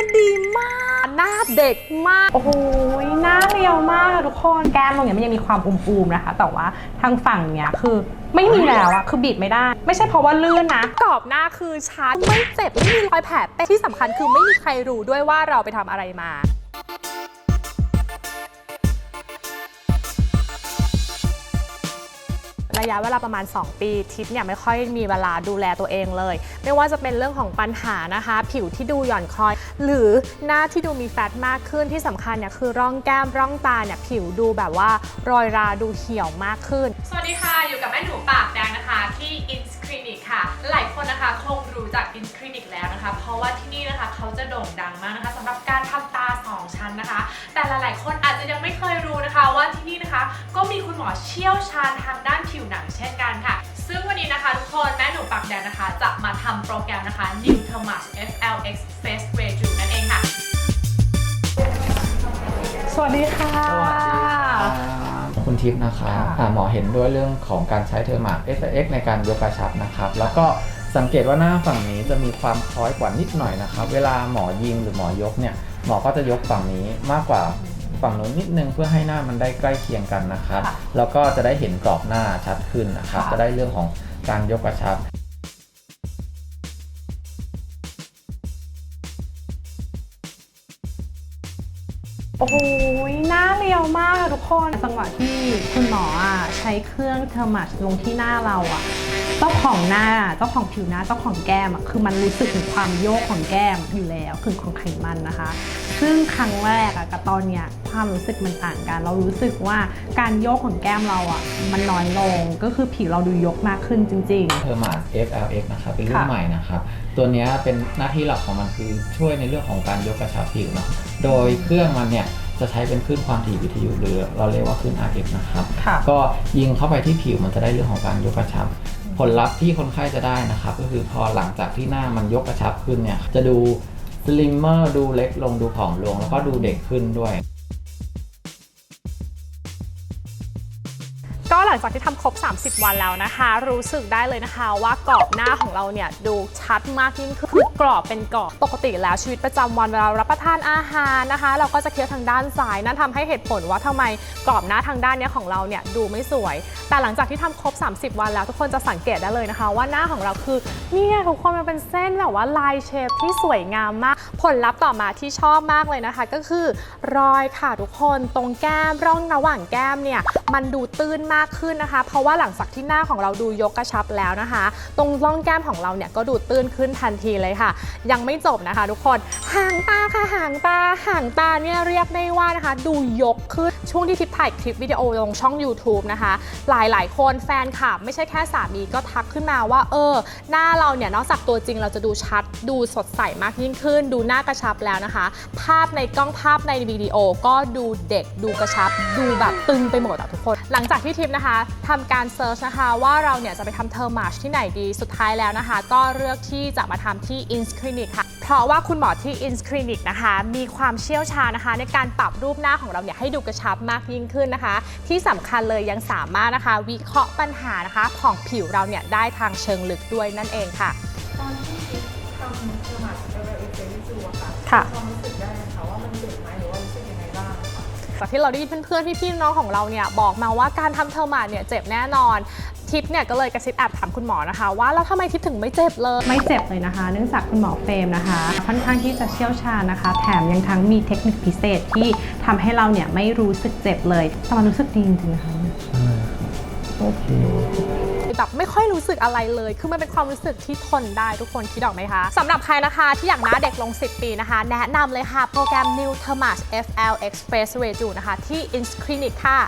มันดีมาก หน้าเด็กมาก โอ้โหหน้าเรียวมากอะทุกคน แก้มตรงเนี้ยมันยังมีความอูมๆนะคะ แต่ว่าทางฝั่งเนี้ยคือไม่มีแล้วอะคือบีบไม่ได้ ไม่ใช่เพราะว่าลื่นนะ กรอบหน้าคือชัด ไม่เจ็บ ไม่มีรอยแผลเป็นที่สำคัญคือไม่มีใครรู้ด้วยว่าเราไปทำอะไรมา ระยะเวลาประมาณ 2 ปีทิพย์เนี่ยไม่ค่อยมีเวลาดูแลตัวเองเลย ไม่ว่าจะเป็นเรื่องของปัญหานะคะ ผิวที่ดูหย่อนคล้อย หรือหน้าที่ดูมีแฟตมากขึ้นที่สำคัญเนี่ยคือร่องแก้มร่องตาเนี่ยผิวดูแบบว่ารอยราดูเหี่ยวมากขึ้น สวัสดีค่ะ อยู่กับแม่หนูปากแดงนะคะที่ Ins Clinic ค่ะ หลายคนนะคะคง หมอเชี่ยวชาญทางด้านผิวหนังเช่นกันค่ะ ซึ่งวันนี้นะคะทุกคนแม่หนูปากแดงนะคะ จะมาทำโปรแกรมนะคะ New Thermas FLX Face Reju นั่นเองค่ะ สวัสดีค่ะ คุณทิพย์นะครับค่ะอ่าหมอเห็นด้วยเรื่องของการใช้เทอร์มา s x ในการยกกระชับนะครับ แล้วก็สังเกตว่าหน้าฝั่งนี้จะมีความคล้อยกว่านิดหน่อยนะครับ เวลาหมอยิงหรือหมอยกเนี่ย หมอก็จะยกฝั่งนี้มากกว่า ฝั่งนู้นนิดนึงเพื่อให้หน้ามันได้ใกล้เคียงกันนะครับค่ะแล้วก็จะได้เห็นกรอบหน้าชัดขึ้นนะครับค่ะ จะได้เรื่องของการยกกระชับ โอ้โหหน้าเรียวมากอะทุกคนจังหวะที่คุณหมออะใช้เครื่องเทอร์มัชลงที่หน้าเราอะ เจ้าของหน้าเจ้าของผิวหน้าเจ้าของแก้มอะคือมันรู้สึกถึงความโยกของแก้มอยู่แล้วคือของไขมันนะคะ ซึ่งครั้งแรกอะกับตอนเนี้ยความรู้สึกมันต่างกัน เรารู้สึกว่าการโยกของแก้มเราอะมันน้อยลงก็คือผิวเราดูยกมากขึ้นจริง ๆ เทอร์มา FLX นะครับเป็นรุ่นค่ะ ใหม่นะครับตัวเนี้ยเป็นหน้าที่หลักของมันคือช่วยในเรื่องของการยกกระชับผิวเนาะโดยเครื่องมันเนี่ยจะใช้เป็นคลื่นความถี่วิทยุหรือเราเรียกว่าคลื่น RF นะครับ ค่ะ ก็ยิงเข้าไปที่ผิวมันจะได้เรื่องของการยกกระชับ ผลลัพธ์ที่คนไข้จะได้นะครับ ก็คือพอหลังจากที่หน้ามันยกกระชับขึ้นเนี่ย จะดูสลิมเมอร์ดูเล็กลงดูผอมลง แล้วก็ดูเด็กขึ้นด้วย หลังจากที่ทำครบ 30 วันแล้วนะคะ รู้สึกได้เลยนะคะว่ากรอบหน้าของเราเนี่ยดูชัดมากยิ่งขึ้นคือกรอบเป็นกรอบปกติแล้วชีวิตประจำวันเวลารับประทานอาหารนะคะ เราก็จะเคี้ยวทางด้านซ้ายนั่นทำให้เหตุผลว่าทำไมกรอบหน้าทางด้านเนี้ยของเราเนี่ยดูไม่สวย แต่หลังจากที่ทำครบ 30 วันแล้ว ทุกคนจะสังเกตได้เลยนะคะ ว่าหน้าของเราคือเนี่ยทุกคนมันเป็นเส้นแบบว่าลายเชฟที่สวยงามมาก ผลลัพธ์ต่อมาที่ชอบมากเลยนะคะ ก็คือรอยค่ะทุกคนตรงแก้มร่องระหว่างแก้มเนี่ยมันดูตื้นมากขึ้นนะคะ เพราะว่าหลังจากที่หน้าของเราดูยกกระชับแล้วนะคะ ตรงร่องแก้มของเราเนี่ยก็ดูตื้นขึ้นทันทีเลยค่ะ ยังไม่จบนะคะ ทุกคนหางตาค่ะหางตาหางตาเนี่ยเรียกได้ว่านะคะ ดูยกขึ้นช่วงที่ทิปถ่ายคลิปวิดีโอลงช่อง YouTube นะคะ หลายๆ คนแฟนคลับไม่ใช่แค่สามีก็ทักขึ้นมาว่า เออ หน้าเราเนี่ยนอกจากตัวจริงเราจะดูชัดดูสดใสมากยิ่งขึ้นดูหน้ากระชับแล้วนะคะ ภาพในกล้องภาพในวิดีโอก็ดูเด็กดูกระชับ ดูแบบตึงไปหมดอะทุกคน หลังจากที่ทิปนะคะทำการเซิร์ชนะคะว่าเราเนี่ยจะไปทำเทอร์มาชที่ไหนดีสุดท้ายแล้วนะคะ ก็เลือกที่จะมาทำที่ i n s Clinic ค่ะเพราะว่าคุณหมอที่ i n s Clinic นะคะ มีความเชี่ยวชาญนะคะ ในการปรับรูปหน้าของเราเนี่ยให้ดูกระชับมากยิ่งขึ้นนะคะ ที่สำคัญเลยยังสามารถนะคะ วิเคราะห์ปัญหานะคะของผิวเราเนี่ยได้ทางเชิงลึกด้วยนั่นเองค่ะ ตอนที่ทำเทอร์มาส ค่ะค่ะความรู้สึกได้ไหมคะว่ามันเจ็บไหมหรือว่ารู้สึกยังไงบ้างจากที่เราได้ยินเพื่อนๆพี่ๆน้องของเราเนี่ยบอกมาว่าการทำเทอร์มาเนี่ยเจ็บแน่นอน ทิปเนี่ยก็เลยกระซิบแอบถามคุณหมอนะคะ ว่าแล้วทำไมทิปถึงไม่เจ็บเลย ไม่เจ็บเลยนะคะ เนื่องจากคุณหมอเฟรมนะคะ ค่อนข้างที่จะเชี่ยวชาญนะคะ แถมยังทั้งมีเทคนิคพิเศษที่ทำให้เราเนี่ยไม่รู้สึกเจ็บเลยแต่มันรู้สึกดีจริงๆนะคะ โอเค แบบไม่ค่อยรู้สึกอะไรเลย คือมันเป็นความรู้สึกที่ทนได้ทุกคนคิดออกไหมคะสำหรับใครนะคะที่อยากหน้าเด็กลง 10 ปีนะคะ แนะนำเลยค่ะ โปรแกรม New Thermas FL Express Reju นะคะที่ Ins Clinic ค่ะ